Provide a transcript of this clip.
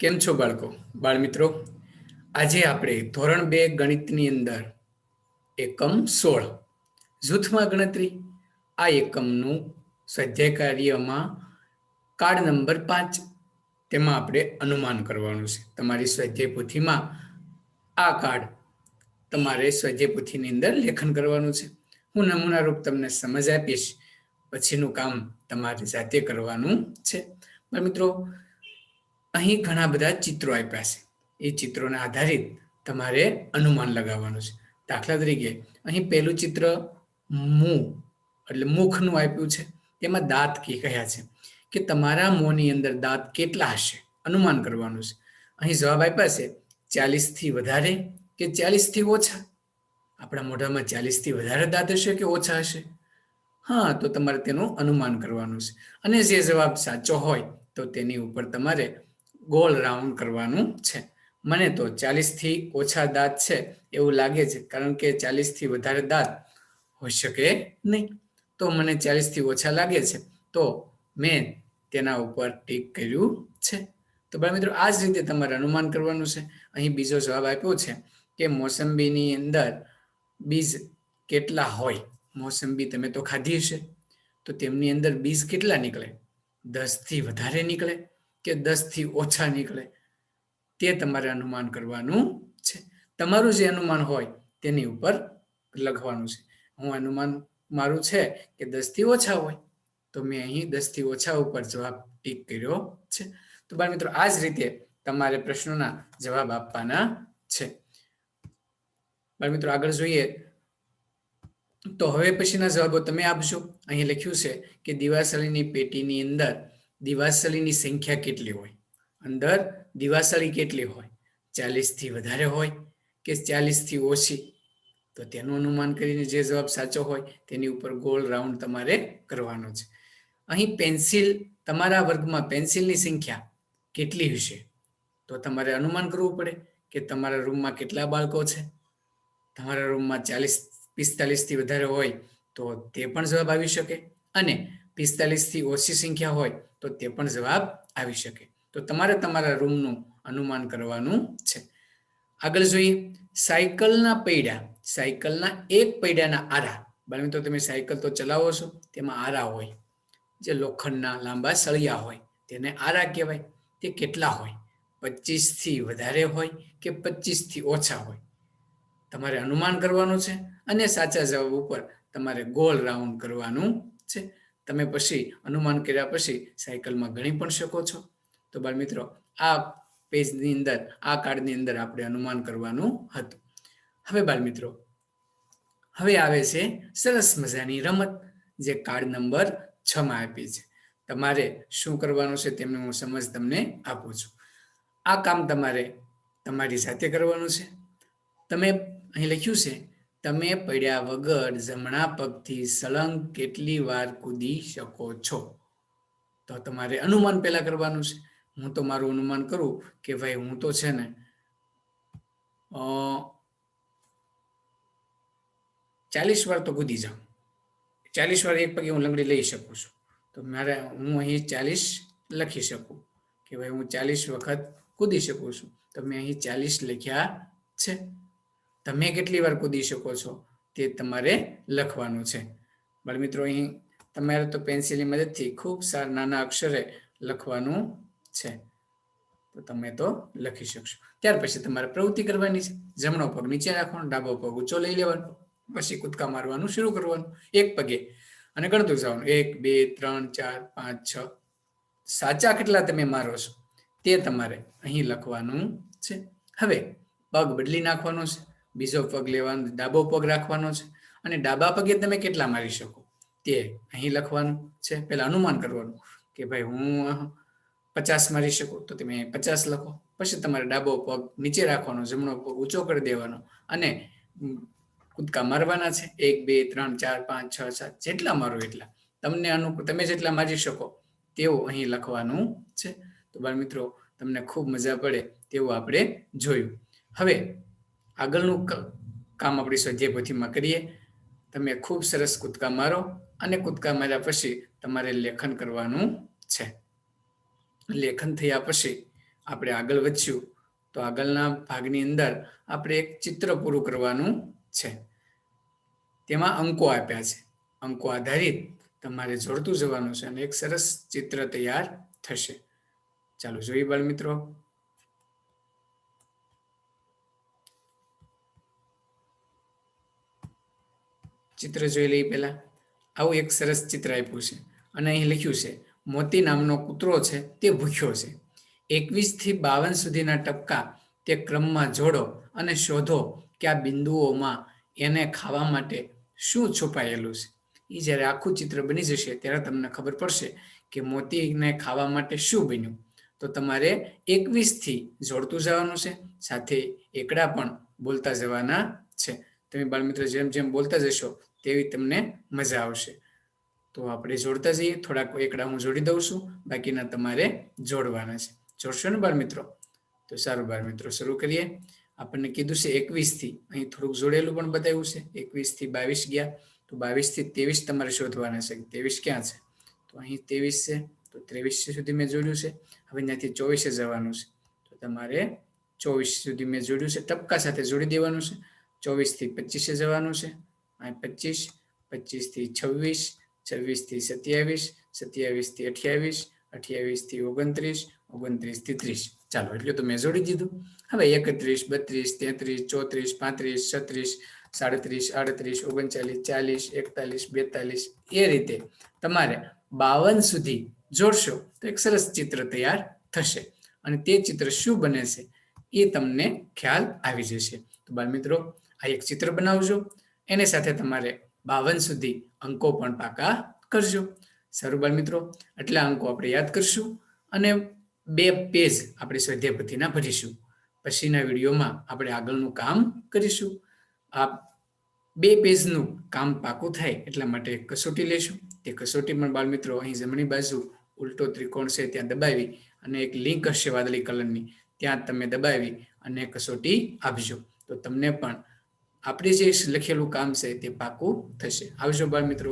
કેમ છો બાળકો? બાળ મિત્રો આજે આપણે ધોરણ બે ગણિતની અંદર એકમ સોળ, જૂથમાં ગણતરી, આ એકમનું સ્વાધ્યાય કાર્યમાં કાર્ડ નંબર પાંચ, તેમાં આપણે અનુમાન કરવાનું છે. તમારી સ્વાધ્યાય પોથીમાં આ કાર્ડ તમારે સ્વાધ્યાય પોથીની અંદર લેખન કરવાનું છે. હું નમૂના રૂપ તમને સમજ આપીશ. પછીનું કામ તમારે જાતે કરવાનું છે. મિત્રો અહીં ઘણા બધા ચિત્રો આપ્યા છે. એ ચિત્રોના આધારિત તમારે અનુમાન લગાવવાનું છે. દાખલા તરીકે, અહીં પહેલું ચિત્ર મું, એટલે મુખનું આપ્યું છે. તેમાં દાંત કી કયા છે કે તમારા મોંની અંદર દાંત કેટલા હશે? અનુમાન કરવાનું છે. અહીં જવાબ આપ્યા છે ચાલીસથી વધારે કે ચાલીસથી ઓછા? આપણા મોઢામાં ચાલીસથી વધારે દાંત હશે કે ઓછા હશે? હા, તો તમારે તેનું અનુમાન કરવાનું છે. અને જે જવાબ સાચો હોય, તો તેની ઉપર તમારે ગોળ રાઉન્ડ કરવાનું છે. મને તો ચાલીસથી ઓછા દાંત છે એવું લાગે છે, કારણ કે ચાલીસથી વધારે દાંત હોઈ શકે નહીં. તો મને ચાલીસથી ઓછા લાગે છે. તો મેં તેના ઉપર ટીક કર્યું છે. તો બાળ મિત્રો, આ જ રીતે તમારે અનુમાન કરવાનું છે. અહીં બીજો જવાબ આપ્યો છે કે મોસંબીની અંદર બીજ કેટલા હોય? મોસંબી તમે તો ખાધી હશે. તો તેમની અંદર બીજ કેટલા નીકળે? દસથી વધારે નીકળે. કે દસથી ઓછા નીકળે, તે તમારે અનુમાન કરવાનું છે. તમારું જે અનુમાન હોય, તેની ઉપર લખવાનું છે. હું અનુમાન મારું છે કે દસથી ઓછા હોય, તો મેં અહીં દસથી ઓછા ઉપર જવાબ ટીક કર્યો છે. તો બાળ મિત્રો, આ જ રીતે તમારે પ્રશ્નોના જવાબ આપવાના છે. બાળ મિત્રો, આગળ જોઈએ. તો હવે પછીના જવાબો તમે આપજો. અહીં લખ્યું છે કે દિવાસળીની પેટીની અંદર દિવાસળીની સંખ્યા કેટલી હોય? અંદર દિવાસળી કેટલી હોય? ચાલીસથી વધારે હોય કે ચાલીસથી ઓછી? તો તેનું અનુમાન કરીને જે જવાબ સાચો હોય તેની ઉપર ગોળ રાઉન્ડ તમારે કરવાનો છે. અહીં પેન્સિલ, તમારા વર્ગમાં પેન્સિલની સંખ્યા કેટલી હશે? તો તમારે અનુમાન કરવું પડે કે તમારા રૂમમાં કેટલા બાળકો છે? તમારા રૂમમાં ચાલીસ પિસ્તાલીસથી વધારે હોય તો તે પણ જવાબ આવી શકે. અને પિસ્તાલીસથી ઓછી સંખ્યા હોય તો તે પણ જવાબ આવી શકે. તો તમારે તમારા રૂમનું અનુમાન કરવાનું છે. આગળ જોઈએ. સાયકલના પૈડા, સાયકલના એક પૈડાના આરા. બને તો તમે સાયકલ તો ચલાવો છો, તેમાં આરા હોય. જે લોખંડના લાંબા સળિયા હોય, તેને આરા કહેવાય. તે કેટલા હોય? પચીસથી વધારે હોય કે પચીસથી ઓછા હોય? તમારે અનુમાન કરવાનું છે અને સાચા જવાબ ઉપર તમારે ગોલ રાઉન્ડ કરવાનું છે. તમે પછી અનુમાન કર્યા પછી સાયકલમાં ગણી પણ શકો છો. તો બાળ મિત્રો આ પેજની અંદર, આ કાર્ડની અંદર આપણે અનુમાન કરવાનું હતું. હવે બાળ મિત્રો હવે આવે છે સરસ મજાની રમત, જે કાર્ડ નંબર છ માં આપી છે. તમારે શું કરવાનું છે તેમનું હું સમજ તમને આપું છું. આ કામ તમારે તમારી સાથે કરવાનું છે. તમે અહીં લખ્યું છે તમે પડ્યા વગર જમણા પગથી સળંગ કેટલી વાર કૂદી શકો છો? તો તમારે અનુમાન પહેલા કરવાનું છે. હું તો મારું અનુમાન કરું કે ભાઈ હું તો છે ને ચાલીસ વાર તો કૂદી જાઉં. ચાલીસ વાર એક પગે હું લંગડી લઈ શકું છું. તો મારે, હું અહીં ચાલીસ લખી શકું કે ભાઈ હું ચાલીસ વખત કૂદી શકું છું. તો મેં અહીં ચાલીસ લખ્યા છે. તમે કેટલી વાર કૂદી શકો છો તે તમારે લખવાનું છે. બાળ મિત્રો, અહીં તમારે તો પેન્સિલની મદદથી ખૂબ સારા નાના અક્ષરે લખવાનું છે. તો તમે તો લખી શકશો. ત્યાર પછી તમારે પ્રવૃત્તિ કરવાની છે. જમણો પગ નીચે રાખવાનો, ડાબો પગ ઊંચો લઈ લેવાનો, પછી કૂદકા મારવાનું શરૂ કરવાનું, એક પગે. અને ગણતું જવાનું. એક, બે, ત્રણ, ચાર, પાંચ, છ. સાચા કેટલા તમે મારો છો તે તમારે અહીં લખવાનું છે. હવે પગ બદલી નાખવાનો છે. બીજો પગ લેવાનો, ડાબો પગ રાખવાનો છે. અને ડાબા પગે તમે કેટલા મારી શકો? તે અહીં લખવાનું છે. પેલા અનુમાન કરવાનું કે ભાઈ હું પચાસ મારી શકું? તો તમે પચાસ લખો. પછી તમારે ડાબો પગ નીચે રાખવાનો, જમણો પગ ઊંચો કરી દેવાનો. અને કૂદકા મારવાના છે. એક, બે, ત્રણ, ચાર, પાંચ, છ, સાત, જેટલા મારો એટલા. તમને અનુકૂળ, તમે જેટલા મારી શકો તેવું અહીં લખવાનું છે. તો બાળ મિત્રો, તમને ખૂબ મજા પડે તેવું આપણે જોયું. હવે આગળનું કામ આપણી સ્વાધ્યાય પોથીમાં કરીએ. તમે ખૂબ સરસ કૂદકા મારો અને કૂદકા માર્યા પછી તમારે લેખન કરવાનું છે. લેખન થયા પછી આપણે આગળ વધશું. તો આગળના ભાગની અંદર આપણે એક ચિત્ર પૂરું કરવાનું છે. તેમાં અંકો આપ્યા છે. અંકો આધારિત તમારે જોડતું જવાનું છે અને એક સરસ ચિત્ર તૈયાર થશે. ચાલો જોઈએ બાળમિત્રો. મિત્રો ચિત્ર જોઈ લઈએ પહેલાં. આવું એક સરસ ચિત્ર આપ્યું છે. અને અહીં લખ્યું છે, મોતી નામનો કૂતરો છે, તે ભૂખ્યો છે. એકવીસથી બાવન સુધીના ટપકા તે ક્રમમાં જોડો અને શોધો કે આ બિંદુઓમાં એને ખાવા માટે શું છુપાયેલું છે. એ જ્યારે આખું ચિત્ર બની જશે ત્યારે તમને ખબર પડશે કે મોતીને ખાવા માટે શું બન્યું. તો તમારે એકવીસથી જોડતું જવાનું છે, સાથે એકડા પણ બોલતા જવાના છે. તમે બાળમિત્ર જેમ જેમ બોલતા જશો તેવી તમને મજા આવશે. તો આપણે જોડતા જઈએ, થોડાક એકડા હું જોડી દઉં છું, બાકીના તમારે જોડવાના છે. જોડશો ને બાળ મિત્રો? તો સારું બાળ મિત્રો, શરૂ કરીએ. આપણને કીધું છે એકવીસથી અહીં થોડુંક જોડેલું પણ બતાવ્યું છે. એકવીસથી બાવીસ ગયા, તો બાવીસથી ત્રેવીસ તમારે શોધવાના છે. ત્રેવીસ ક્યાં છે? તો અહીં ત્રેવીસ છે, તો ત્રેવીસ સુધી મેં જોડ્યું છે. હવે ત્યાંથી ચોવીસે જવાનું છે. તો તમારે ચોવીસ સુધી મેં જોડ્યું છે. ટપકા સાથે જોડી દેવાનું છે. ચોવીસથી પચીસે જવાનું છે. પચીસ પચીસથી છવ્વીસ છવ્વીસથી સત્યાવીસ સત્યાવીસથી અઠ્યાવીસ અઠ્યાવીસથી ઓગણત્રીસ ઓગણત્રીસથી ત્રીસ. ચાલો, એટલે તો મેં જોડી દીધું. હવે એકત્રીસ, બત્રીસ, તેત્રીસ, ચોત્રીસ, પાંત્રીસ, છત્રીસ, સાડત્રીસ, આડત્રીસ, ઓગણચાલીસ, ચાલીસ, એકતાલીસ, બેતાલીસ, એ રીતે તમારે બાવન સુધી જોડશો તો એક સરસ ચિત્ર તૈયાર થશે. અને તે ચિત્ર શું બને છે એ તમને ખ્યાલ આવી જશે. તો બાળ મિત્રો આ એક ચિત્ર બનાવજો. એને સાથે તમારે બાવન સુધી અંકો પણ પાકા કરજો. સારું બાળ મિત્રો, આટલા અંકો આપણે યાદ કરશું અને બે પેજ આપણે સ્વાધ્યાયપતિના ભરીશું. પછીના વિડીયોમાં આપણે આગળનું કામ કરીશું. આ બે પેજનું કામ પાકું થાય એટલા માટે કસોટી લેશું. તે કસોટી પણ બાળ મિત્રો અહીં જમણી બાજુ ઉલટો ત્રિકોણ છે ત્યાં દબાવી અને એક લિંક હશે વાદળી કલરની, ત્યાં તમે દબાવી અને કસોટી આપજો. તો તમને પણ આપણે જે લખેલું કામ છે તે પાકું થશે. આવજો બાળ મિત્રો.